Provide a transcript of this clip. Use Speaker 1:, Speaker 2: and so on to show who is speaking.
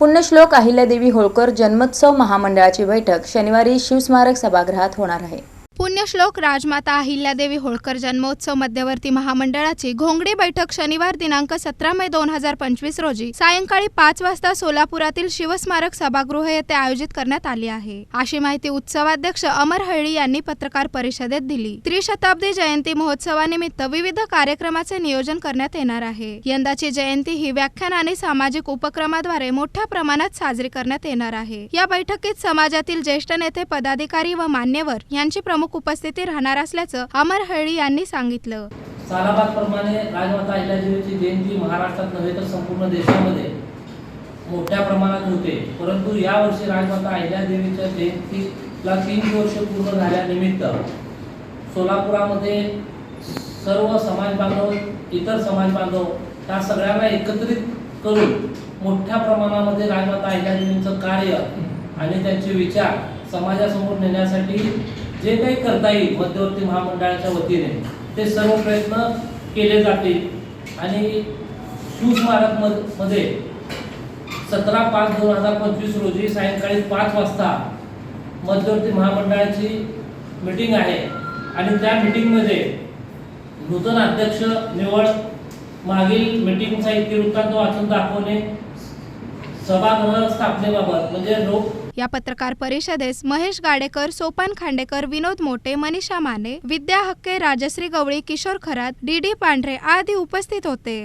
Speaker 1: पुण्यश्लोक अहिल्यादेवी होळकर जन्मोत्सव महामंडळाची बैठक शनिवारी शिवस्मारक सभागृहात होणार आहे.
Speaker 2: पुण्यश्लोक राजमाता अहिल्यादेवी होळकर जन्मोत्सव मध्यवर्ती महामंडळाची घोंगडी बैठक शनिवार दिनांक सतरा मे दोन हजार पंचवीस रोजी सायंकाळी पाच वाजता सोलापुरातील शिवस्मारक सभागृह येथे आयोजित करण्यात आली आहे. अशी माहिती उत्सवाध्यक्ष अमर हळी यांनी पत्रकार परिषदेत दिली. त्रिशताब्दी जयंती महोत्सवानिमित्त विविध कार्यक्रमाचे नियोजन करण्यात येणार आहे. यंदाची जयंती ही व्याख्यान आणि सामाजिक उपक्रमाद्वारे मोठ्या प्रमाणात साजरी करण्यात येणार आहे. या बैठकीत समाजातील ज्येष्ठ नेते पदाधिकारी व मान्यवर यांची प्रमुख उपस्थिती राहणार असल्याचं अमर हळी यांनी सांगितलं.
Speaker 3: सालाबादप्रमाणे राजमाता अहिल्यादेवीची जयंती महाराष्ट्रात नव्हे तर संपूर्ण देशामध्ये मोठ्या प्रमाणात होते. परंतु यावर्षी राजमाता अहिल्यादेवीच्या जयंतीला तीन वर्ष पूर्ण झाल्यानिमित्त सोलापुरामध्ये सर्व समाज बांधव इतर समाज बांधव त्या सगळ्यांना एकत्रित करून मोठ्या प्रमाणामध्ये राजमाता अहिल्यादेवींचं कार्य आणि त्यांचे विचार समाजासमोर नेण्यासाठी जे काही करता येईल मध्यवर्ती महामंडळाच्या वतीने ते सर्व प्रयत्न केले जातील. आणि सुस्मारकमध्ये सतरा पाच दोन हजार पंचवीस रोजी सायंकाळी पाच वाजता मध्यवर्ती महामंडळाची मीटिंग आहे. आणि त्या मीटिंगमध्ये नूतन अध्यक्ष निवड मागील मीटिंगचा इतिवृत्तांत वाचून दाखवणे सभागृह स्थापनेबाबत म्हणजे लोक
Speaker 2: या पत्रकार परिषदेस महेश गाडेकर सोपान खांडेकर विनोद मोटे मनीषा माने विद्या हक्के राजश्री गवळी किशोर खरात डी डी पांढरे आदी उपस्थित होते.